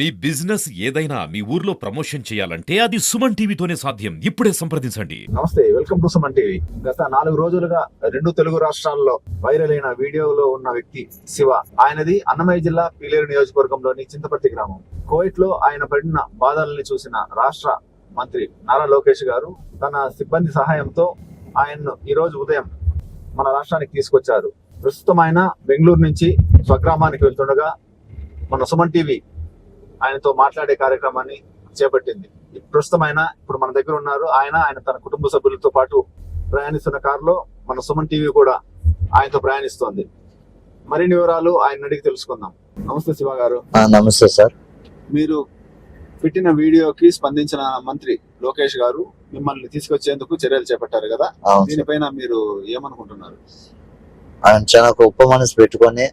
మీ business ఏదైనా మీ ఊర్లో promotion చేయాలంటే అది సుమన్ టీవీతోనే సాధ్యం. ఇప్పుడే సంప్రదించండి. నమస్తే వెల్కమ్ టు సుమన్ టీవీ. గత నాలుగు రోజులుగా రెండు తెలుగు రాష్ట్రాల్లో వైరల్ అయిన వీడియోలో ఉన్న వ్యక్తి శివ. ఆయనది అన్నమయ్య జిల్లా పీలేరు నియోజకవర్గంలోని చింతపర్తి గ్రామం. కోవిడ్లో ఆయన పడిన బాధల్ని చూసిన రాష్ట్ర మంత్రి నారా లోకేష్ గారు తన సిబ్బంది సహాయంతో ఆయన్ను ఈ రోజు ఉదయం మన రాష్ట్రానికి తీసుకొచ్చారు. ప్రస్తుతం ఆయన బెంగళూరు నుంచి స్వగ్రామానికి వెళ్తుండగా మన సుమన్ టీవీ ఆయనతో మాట్లాడే కార్యక్రమాన్ని చేపట్టింది. ప్రస్తుతం ఆయన ఇప్పుడు మన దగ్గర ఉన్నారు. ఆయన ఆయన తన కుటుంబ సభ్యులతో పాటు ప్రయాణిస్తున్న కారులో మన సుమన్ టీవీ కూడా ఆయనతో ప్రయాణిస్తోంది. మరిన్ని వివరాలు ఆయన అడిగి తెలుసుకుందాం. నమస్తే శివ గారు. నమస్తే సార్. మీరు పెట్టిన వీడియోకి స్పందించిన మంత్రి లోకేష్ గారు మిమ్మల్ని తీసుకొచ్చేందుకు చర్యలు చేపట్టారు కదా. దీనిపైన మీరు ఏమనుకుంటున్నారు? ఆయన చాలా గొప్ప మనసు పెట్టుకొని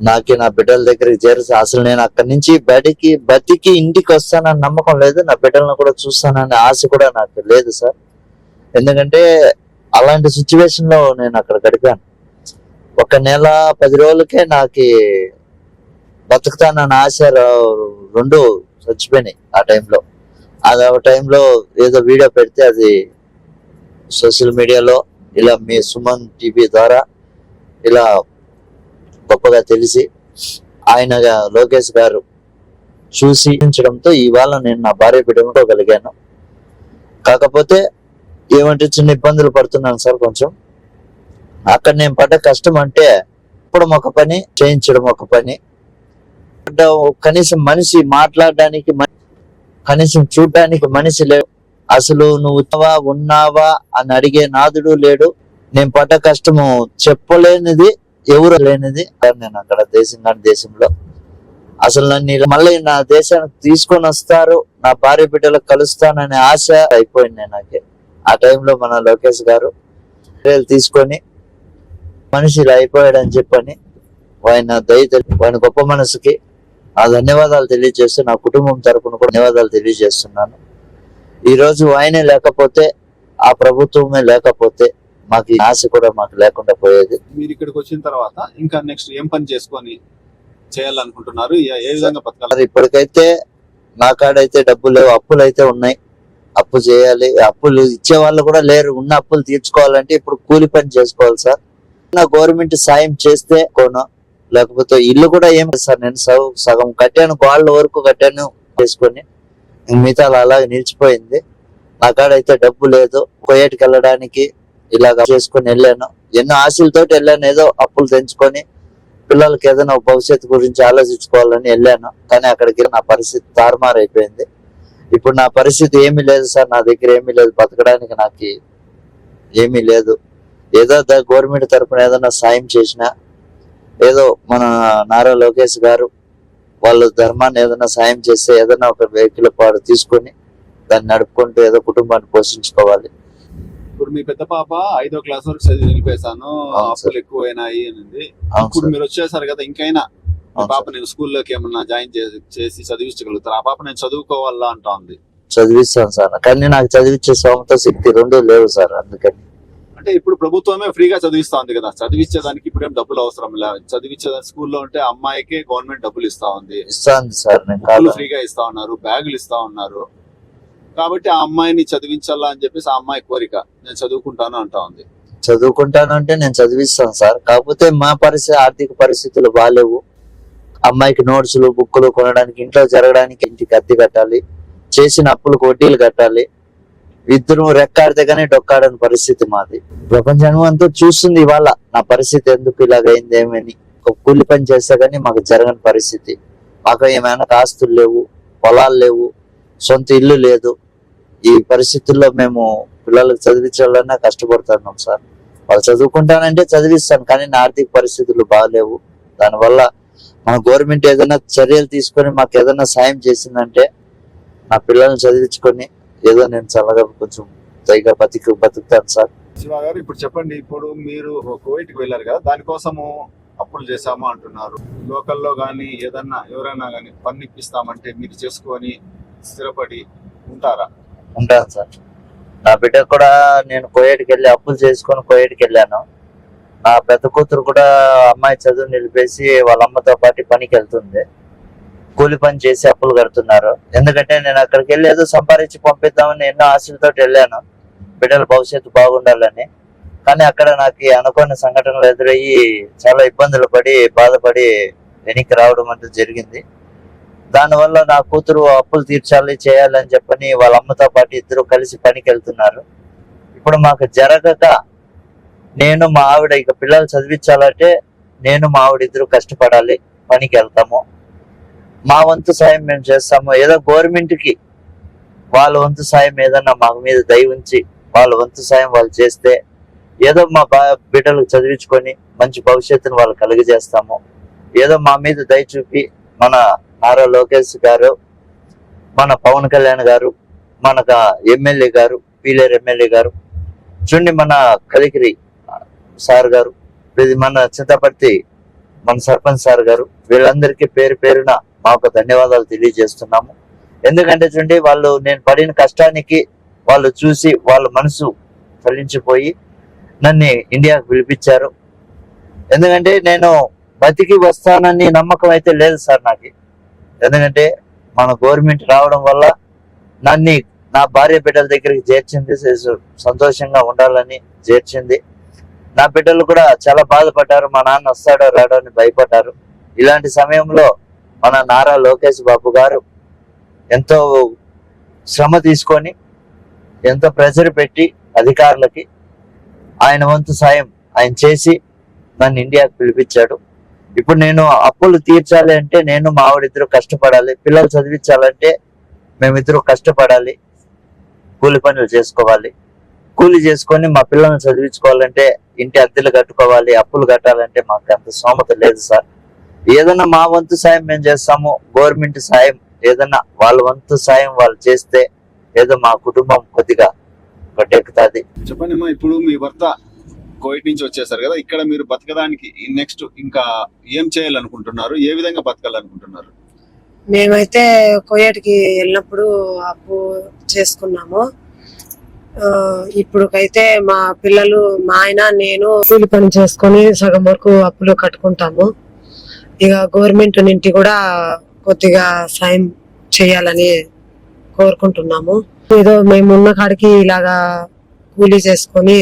నాకు నా బిడ్డల దగ్గరికి చేరిసి అసలు నేను అక్కడి నుంచి బయటికి బతికి ఇంటికి వస్తానని నమ్మకం లేదు. నా బిడ్డలను కూడా చూస్తానని ఆశ కూడా నాకు లేదు సార్. ఎందుకంటే అలాంటి సిచ్యువేషన్లో నేను అక్కడ గడిపాను. ఒక నెల పది రోజులకే నాకు బతుకుతానన్న ఆశ రెండు చచ్చిపోయినాయి ఆ టైంలో. అది ఆ టైంలో ఏదో వీడియో పెడితే అది సోషల్ మీడియాలో ఇలా మీ సుమన్ టీవీ ద్వారా ఇలా గొప్పగా తెలిసి ఆయన లోకేష్ గారు చూసి ఉంచడంతో ఇవాళ నేను నా భార్య పెట్టుకోగలిగాను కాకపోతే ఏమంటే చిన్న ఇబ్బందులు పడుతున్నాను సార్ కొంచెం. అక్కడ నేను పడ్డ కష్టం అంటే ఇప్పుడు ఒక పని చేయించడం ఒక పని. అంటే కనీసం మనిషి మాట్లాడడానికి కనీసం చూడడానికి మనిషి లేడు. అసలు నువ్వు ఉన్నావా ఉన్నావా అని అడిగే నాదుడు లేడు. నేను పడ్డ కష్టము చెప్పలేనిది ఎవరు లేనిది నేను అక్కడ దేశం దేశంలో. అసలు నన్ను మళ్ళీ నా దేశానికి తీసుకొని వస్తారు నా భార్య బిడ్డలకు కలుస్తాననే ఆశ అయిపోయింది నాకు. ఆ టైంలో మన లోకేష్ గారు తీసుకొని మనిషి అయిపోయాడని చెప్పని ఆయన దయ ఆయన గొప్ప మనసుకి ఆ ధన్యవాదాలు తెలియజేస్తూ నా కుటుంబం తరపున కూడా ధన్యవాదాలు తెలియజేస్తున్నాను. ఈరోజు ఆయనే లేకపోతే ఆ ప్రభుత్వమే లేకపోతే మాకు ఆశ కూడా మాకు లేకుండా పోయేది. మీరు ఇక్కడికి వచ్చిన తర్వాత ఇంకా నెక్స్ట్ ఏం పని చేసుకొని చేయాలనుకుంటున్నారు? ఏ- విధంగా బతకాలి? ఇప్పటికైతే నా కాడైతే డబ్బులు లేవు అప్పులు అయితే ఉన్నాయి. అప్పు చేయాలి అప్పులు ఇచ్చే వాళ్ళు కూడా లేరు. ఉన్న అప్పులు తీర్చుకోవాలంటే ఇప్పుడు కూలి పని చేసుకోవాలి సార్. నా గవర్నమెంట్ సాయం చేస్తే కోను లేకపోతే ఇల్లు కూడా ఏం సార్. నేను సగం సగం కట్టాను వాళ్ళ వరకు కట్టాను చేసుకొని. మిగతా అలాగే నిలిచిపోయింది. నా కాడైతే డబ్బు లేదు. కోయేటికి వెళ్ళడానికి ఇలాగ చేసుకొని వెళ్ళాను. ఎన్నో ఆశలతోటి వెళ్ళాను. ఏదో అప్పులు తెంచుకొని పిల్లలకి ఏదైనా భవిష్యత్తు గురించి ఆలోచించుకోవాలని వెళ్ళాను. కానీ అక్కడికి నా పరిస్థితి తారుమారు అయిపోయింది ఇప్పుడు నా పరిస్థితి ఏమీ లేదు సార్. నా దగ్గర ఏమీ లేదు. బతకడానికి నాకు ఏమీ లేదు. ఏదో గవర్నమెంట్ తరఫున ఏదైనా సాయం చేసినా ఏదో మన నారా లోకేష్ గారు వాళ్ళు ధర్మాన్ని ఏదైనా సాయం చేస్తే ఏదైనా ఒక వెహికల్ పాడు తీసుకొని దాన్ని నడుపుకుంటూ ఏదో కుటుంబాన్ని పోషించుకోవాలి. ఇప్పుడు మీ పెద్ద పాప ఐదో క్లాస్ వరకు చదివి నిలిపేశాను. అప్పులు ఎక్కువైనా అని ఇప్పుడు మీరు వచ్చేసారు కదా ఇంకైనా పాప. నేను స్కూల్లోకి ఏమన్నా జాయిన్ చేసి చదివించగలుగుతారు? ఆ పాప నేను చదువుకోవాలా అంటా ఉంది చదివిస్తాను సార్. కానీ నాకు చదివించే సోమత శక్తి రెండు లేవు సార్ అందుకని. అంటే ఇప్పుడు ప్రభుత్వమే ఫ్రీగా చదివిస్తా ఉంది కదా చదివించేదానికి ఇప్పుడు ఏం డబ్బులు అవసరం లే. చదివించే స్కూల్లో ఉంటే అమ్మాయికే గవర్నమెంట్ డబ్బులు ఇస్తా ఉంది. ఇస్తాను సార్ ఫ్రీగా ఇస్తా ఉన్నారు బ్యాగులు ఇస్తా ఉన్నారు. కాబట్టి ఆ అమ్మాయిని చదివించాలా అని చెప్పేసి ఆ అమ్మాయి కోరిక. నేను చదువుకుంటాను అంటా ఉంది. చదువుకుంటానంటే నేను చదివిస్తాను సార్. కాకపోతే మా పరిస్థితి ఆర్థిక పరిస్థితులు బాగాలేవు అమ్మాయికి నోట్స్లు బుక్కులు కొనడానికి ఇంట్లో జరగడానికి ఇంటికి అద్దె కట్టాలి. చేసిన అప్పులకు వడ్డీలు కట్టాలి. ఇద్దరు రెక్కాడితే కానీ డొక్కాడని పరిస్థితి మాది. ప్రపంచం అంతా చూస్తుంది ఇవాళ నా పరిస్థితి ఎందుకు ఇలాగైంది ఏమని. ఒక కూలి పని చేస్తే కానీ మాకు జరగని పరిస్థితి. మాకు ఏమైనా ఆస్తులు లేవు పొలాలు లేవు సొంత ఇల్లు లేదు. ఈ పరిస్థితుల్లో మేము పిల్లలకు చదివించాలన్నా కష్టపడుతున్నాం సార్. వాళ్ళు చదువుకుంటానంటే చదివిస్తాను కానీ నా ఆర్థిక పరిస్థితులు బాగాలేవు. దానివల్ల మన గవర్నమెంట్ ఏదైనా చర్యలు తీసుకొని మాకు ఏదైనా సాయం చేసిందంటే నా పిల్లల్ని చదివించుకొని ఏదో నేను చల్లగా కొంచెం తగిగా బతికి బతుకుతాను సార్. శివ గారు ఇప్పుడు చెప్పండి ఇప్పుడు మీరు కువైట్కి వెళ్ళారు కదా దానికోసము అప్పులు చేశాము అంటున్నారు. లోకల్లో కానీ ఏదన్నా ఎవరైనా కానీ పన్ను ఇప్పిస్తామంటే మీరు చేసుకొని స్థిరపడి ఉంటారా? ఉంటాను సార్. నా బిడ్డ కూడా నేను కోయేటికి వెళ్ళి అప్పులు చేసుకొని కోయేటికి వెళ్ళాను. నా పెద్ద కూతురు కూడా అమ్మాయి చదువు నిలిపేసి వాళ్ళ అమ్మతో పాటు పనికి వెళ్తుంది. కూలి పని చేసి అప్పులు కడుతున్నారు. ఎందుకంటే నేను అక్కడికి వెళ్ళి ఏదో సంపాదించి పంపిద్దామని ఎన్నో ఆశలతో వెళ్ళాను. బిడ్డల భవిష్యత్తు బాగుండాలని. కానీ అక్కడ నాకు అనుకోని సంఘటనలు ఎదురయ్యి చాలా ఇబ్బందులు పడి బాధపడి వెనక్కి రావడం అంటే జరిగింది. దానివల్ల నా కూతురు అప్పులు తీర్చాలి చేయాలని చెప్పని వాళ్ళ అమ్మతో పాటు ఇద్దరు కలిసి పనికి వెళ్తున్నారు ఇప్పుడు మాకు జరగక నేను మా ఆవిడ ఇక పిల్లలు చదివించాలంటే నేను మా ఆవిడ ఇద్దరు కష్టపడాలి పనికి వెళ్తాము మా వంతు సాయం మేము చేస్తాము. ఏదో గవర్నమెంట్కి వాళ్ళ వంతు సాయం ఏదన్నా మా మీద దయ ఉంచి వాళ్ళ వంతు సాయం వాళ్ళు చేస్తే ఏదో మా బా బిడ్డలకు చదివించుకొని మంచి భవిష్యత్తును వాళ్ళు కలుగజేస్తాము. ఏదో మా మీద దయ చూపి మన నారా లోకేష్ గారు మన పవన్ కళ్యాణ్ గారు మన ఎమ్మెల్యే గారు పీలేర్ ఎమ్మెల్యే గారు చూడండి మన కలికిరి సార్ గారు ఇది మన చింతపర్తి మన సర్పంచ్ సార్ గారు వీళ్ళందరికీ పేరు పేరున మాకు ధన్యవాదాలు తెలియజేస్తున్నాము. ఎందుకంటే చూడండి వాళ్ళు నేను పడిన కష్టానికి వాళ్ళు చూసి వాళ్ళ మనసు ఫలించిపోయి నన్ను ఇండియాకు పిలిపించారు. ఎందుకంటే నేను బతికి వస్తానని నమ్మకం అయితే లేదు సార్ నాకు. ఎందుకంటే మన గవర్నమెంట్ రావడం వల్ల నన్ను నా భార్య బిడ్డల దగ్గరికి చేర్చింది సంతోషంగా ఉండాలని చేర్చింది. నా బిడ్డలు కూడా చాలా బాధపడ్డారు మా నాన్న వస్తాడో రాడో అని భయపడ్డారు. ఇలాంటి సమయంలో మన నారా లోకేష్ బాబు గారు ఎంతో శ్రమ తీసుకొని ఎంతో ప్రెజర్ పెట్టి అధికారులకి ఆయన వంతు సాయం ఆయన చేసి నన్ను ఇండియాకు పిలిపించాడు. ఇప్పుడు నేను అప్పులు తీర్చాలి అంటే నేను మా ఆవిడిద్దరు కష్టపడాలి. పిల్లలు చదివించాలంటే మేమిద్దరు కష్టపడాలి. కూలి పనులు చేసుకోవాలి. కూలి చేసుకొని మా పిల్లల్ని చదివించుకోవాలంటే ఇంటి అద్దెలు కట్టుకోవాలి అప్పులు కట్టాలంటే మాకు అంత స్తోమత లేదు సార్. ఏదైనా మా వంతు సాయం మేము చేస్తాము గవర్నమెంట్ సాయం ఏదైనా వాళ్ళ వంతు సాయం వాళ్ళు చేస్తే ఏదో మా కుటుంబం కొద్దిగా గట్టెక్కుతుంది చెప్పండి ఇప్పుడు మీ భర్త కోవిడ్ నుంచి వచ్చేసారు కదా ఇక్కడ మీరు బతకడానికి నెక్స్ట్ ఇంకా ఏం చేయాలనుకుంటున్నారు? ఏ విధంగా బతకాలనుకుంటున్నారు? మేమైతే కోయటికి వెళ్ళినప్పుడు అప్పు చేసుకున్నాము. ఇప్పుడుకైతే మా పిల్లలు మా ఆయన నేను కూలి పని చేసుకొని సగం వరకు అప్పులు కట్టుకుంటాము. ఇక గవర్నమెంట్ నుండి కూడా కొద్దిగా సాయం చేయాలని కోరుకుంటున్నాము. ఏదో మేము ఉన్న కాడికి ఇలాగా కూలీ చేసుకొని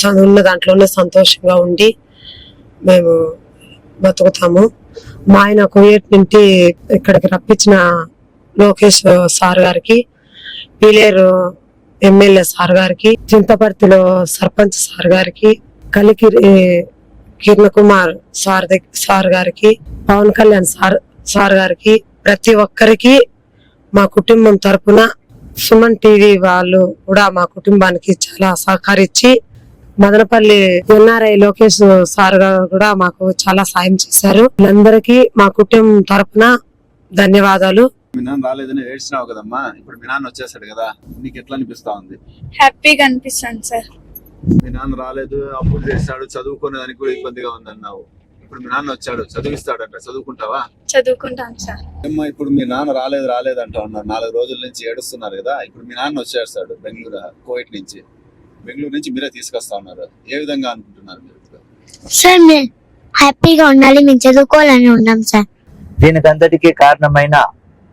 చదువున్న దాంట్లోనే సంతోషంగా ఉండి మేము బతుకుతాము. మా ఆయన కుయేట్ నుండి ఇక్కడికి రప్పించిన లోకేష్ సార్ గారికి పీలేరు ఎమ్మెల్యే సార్ గారికి చింతపర్తిలో సర్పంచ్ సార్ గారికి కలికిరి కిరణ్ కుమార్ సార్ సార్ గారికి పవన్ కళ్యాణ్ సార్ సార్ గారికి ప్రతి ఒక్కరికి మా కుటుంబం తరపున సుమన్ టీవీ వాళ్ళు కూడా మా కుటుంబానికి చాలా సహకరించి మదనపల్లి ఎన్ఆర్ఐ లోకేష్ సార్ గారు కూడా మాకు చాలా సాయం చేశారు. వీళ్ళందరికీ మా కుటుంబం తరపున ధన్యవాదాలు. మీ నాన్న రాలేదని ఏడ్చినావు కదమ్మా. ఇప్పుడు మీ నాన్న వచ్చేసాడు కదా. నీకు ఎట్లా అనిపిస్తా ఉంది? హ్యాపీగా అనిపిస్తుంది సార్. మీ నాన్న రాలేదు అప్పులు చేస్తాడు చదువుకునేదానికి కూడా ఇబ్బందిగా ఉంది అన్నావు ఇప్పుడు మీ నాన్న వచ్చాడు చదివిస్తాడంట. చదువుకుంటావా? చదువుకుంటాను సార్. అమ్మా ఇప్పుడు మీ నాన్న రాలేదు రాలేదు అంటా ఉన్నారు. నాలుగు రోజుల నుంచి ఏడుస్తున్నారు కదా. ఇప్పుడు మీ నాన్న వచ్చేస్తాడు బెంగళూరు కోవిడ్ నుంచి. బెంగళూరు నుంచి మీరే తీసుకొస్తా ఉన్నారు. ఏ విధంగా అనుకుంటున్నారు మీరు? సార్ మేము హ్యాపీగా ఉండాలి మేము చదువుకోవాలని ఉన్నాం సార్. దీనికంతటికీ కారణమైన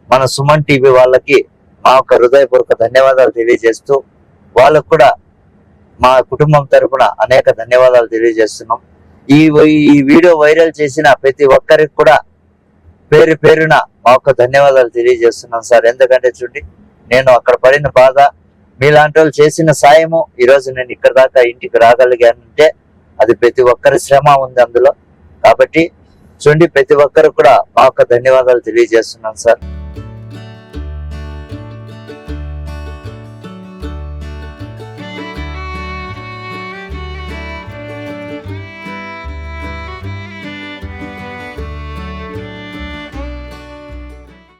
మన సుమన్ టీవీ వాళ్ళకి మా యొక్క హృదయపూర్వక ధన్యవాదాలు తెలియజేస్తూ వాళ్ళకు కూడా మా కుటుంబం తరపున అనేక ధన్యవాదాలు తెలియజేస్తున్నాం. ఈ ఈ వీడియో వైరల్ చేసిన ప్రతి ఒక్కరికి కూడా పేరు పేరున మా యొక్క ధన్యవాదాలు తెలియజేస్తున్నాం సార్. ఎందుకంటే చూడండి నేను అక్కడ పడిన బాధ మీలాంటి వాళ్ళు చేసిన సాయము ఈ రోజు నేను ఇక్కడ దాకా ఇంటికి రాగలిగానంటే అది ప్రతి ఒక్కరి శ్రమ ఉంది అందులో. కాబట్టి చూడండి ప్రతి ఒక్కరు కూడా మా యొక్క ధన్యవాదాలు తెలియజేస్తున్నాను సార్.